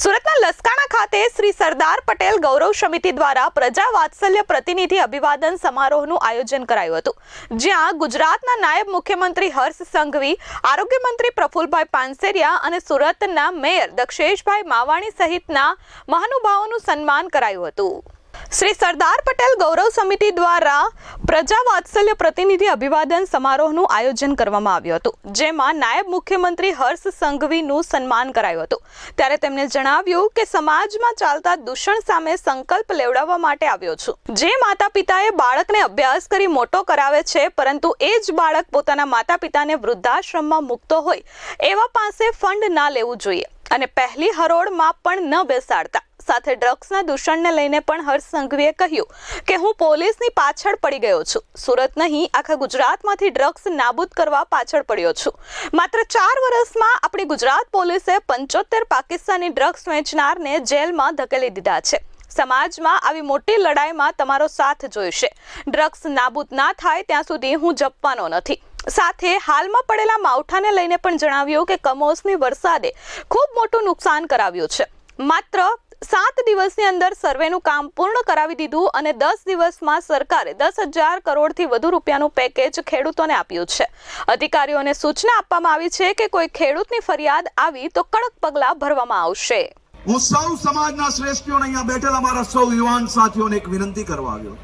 સુરતના લસકાણા ખાતે શ્રી સરદાર પટેલ ગૌરવ સમિતિ દ્વારા પ્રજા વાત્સલ્ય પ્રતિનિધિ અભિવાદન સમારોહનું આયોજન કરાયું હતું. જ્યાં ગુજરાતના નાયબ મુખ્યમંત્રી હર્ષ સંઘવી, આરોગ્ય મંત્રી પ્રફુલભાઈ પાનસેરિયા અને સુરતના મેયર દક્ષેશભાઈ માવાણી સહિતના મહાનુભાવોનું સન્માન કરાયું હતું. શ્રી સરદાર પટેલ ગૌરવ સમિતિ દ્વારા પ્રજા વાત્સલ્ય પ્રતિનિધિ અભિવાદન સમારોહનું આયોજન કરવામાં આવ્યું હતું, જેમાં નાયબ મુખ્યમંત્રી હર્ષ સંઘવીનું સન્માન કરાયું હતું. ત્યારે તેમણે જણાવ્યું કે સમાજમાં ચાલતા દૂષણ સામે સંકલ્પ લેવડાવવા માટે આવ્યો છું. જે માતા પિતાએ બાળકને અભ્યાસ કરી મોટો કરાવે છે, પરંતુ એ જ બાળક પોતાના માતા પિતાને વૃદ્ધાશ્રમમાં મૂકતો હોય, એવા પાસે ફંડ ના લેવું જોઈએ. અને પહેલી હરોળમાં પણ ન બેસાડતા. સાથે ડ્રગ્સના દૂષણને લઈને પણ હર્ષ સંઘવીએ કહ્યું કે હું પોલીસની પાછળ પડી ગયો છું. સુરત નહીં, આખા ગુજરાતમાંથી ડ્રગ્સ નાબૂદ કરવા પાછળ પડ્યો છું. માત્ર ચાર વર્ષમાં આપણી ગુજરાત પોલીસે પંચોતેર પાકિસ્તાની ડ્રગ્સ વેચનારને જેલમાં ધકેલી દીધા છે. સમાજમાં આવી મોટી લડાઈમાં તમારો સાથ જોઈશે. ડ્રગ્સ નાબૂદ ના થાય ત્યાં સુધી હું જપવાનો નથી. સાથે હાલમાં પડેલા માવઠાને લઈને પણ જણાવ્યું કે કમોસમી વરસાદે ખૂબ મોટું નુકસાન કરાવ્યું છે. માત્ર સાત દિવસની અંદર સર્વેનું કામ પૂર્ણ કરાવી દીધું અને દસ દિવસમાં સરકારે દસ હજાર કરોડથી વધુ રૂપિયાનું પેકેજ ખેડૂતોને આપ્યું છે. અધિકારીઓને સૂચના આપવામાં આવી છે કે કોઈ ખેડૂતની ફરિયાદ આવી તો કડક પગલાં ભરવામાં આવશે. હું સૌ સમાજના શ્રેષ્ઠીઓને અહીંયા બેઠેલા મારા સૌ યુવાન સાથીઓને એક વિનંતી કરવા આવ્યો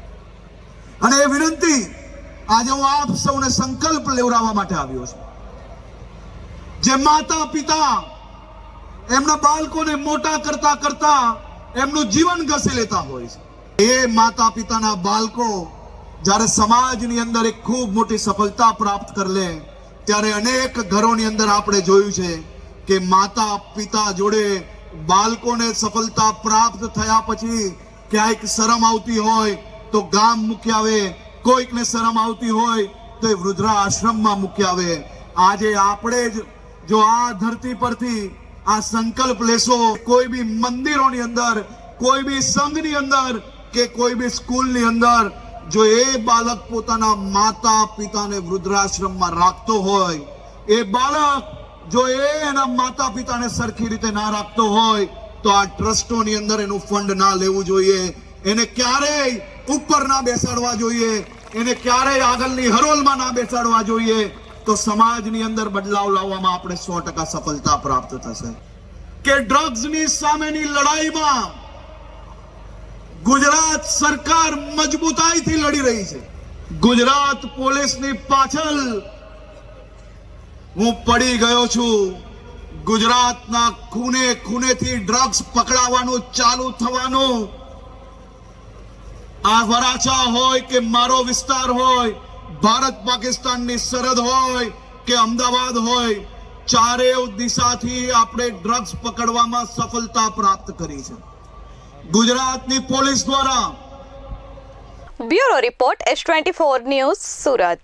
અને એ વિનંતી આજે હું આપ સૌને સંકલ્પ લેવડાવવા માટે આવ્યો છું. જે માતા પિતા એમના બાળકોને મોટા કરતા કરતા એમનું જીવન ઘસી લેતા હોય છે. એ માતા પિતાના બાળકો જ્યારે સમાજની અંદર એક ખૂબ મોટી સફળતા પ્રાપ્ત કરી લે, ત્યારે અનેક ઘરોની અંદર આપણે જોયું છે કે માતા પિતા જોડે બાળકોને સફળતા પ્રાપ્ત થયા પછી ક્યાંક શરમ આવતી હોય તો ગામ મૂકી આવે કોઈકને શરમ આવતી હોય તો એ વૃદ્ધા આશ્રમમાં મૂકી આવે. આજે આપણે જ જો આ ધરતી પરથી આ સંકલ્પ લેશો, કોઈ બી મંદિરોની અંદર, કોઈ બી સંઘની અંદર કે કોઈ બી સ્કૂલની અંદર, જો એ બાળક પોતાના માતા પિતાને વૃદ્ધાશ્રમમાં રાખતો હોય, એ બાળક જો એ એના માતા પિતાને સરખી રીતે ના રાખતો હોય, તો આ ટ્રસ્ટોની અંદર એનું ફંડ ના લેવું જોઈએ. એને ક્યારેય ઉપર ના બેસાડવા જોઈએ. એને ક્યારેય આગળની હરોલમાં ના બેસાડવા જોઈએ તો સમાજની અંદર બદલાવ લાવવામાં આપણે સો ટકા સફળતા પ્રાપ્ત થશે. કે ડ્રગ્સની સામેની લડાઈમાં ગુજરાત સરકાર મજબૂતાઈથી લડી રહી છે. ગુજરાત પોલીસની પાછળ હું પડી ગયો છું. ગુજરાતના ખૂને ખૂનેથી ડ્રગ્સ પકડાવાનું ચાલુ થવાનું. આ વરાછા હોય કે મારો વિસ્તાર હોય, ભારત પાકિસ્તાનની સરહદ હોય કે અમદાવાદ હોય, ચારેય દિશાથી આપણે ડ્રગ્સ પકડવામાં સફળતા પ્રાપ્ત કરી છે. ગુજરાતની પોલીસ દ્વારા bureau report S twenty four news Surat.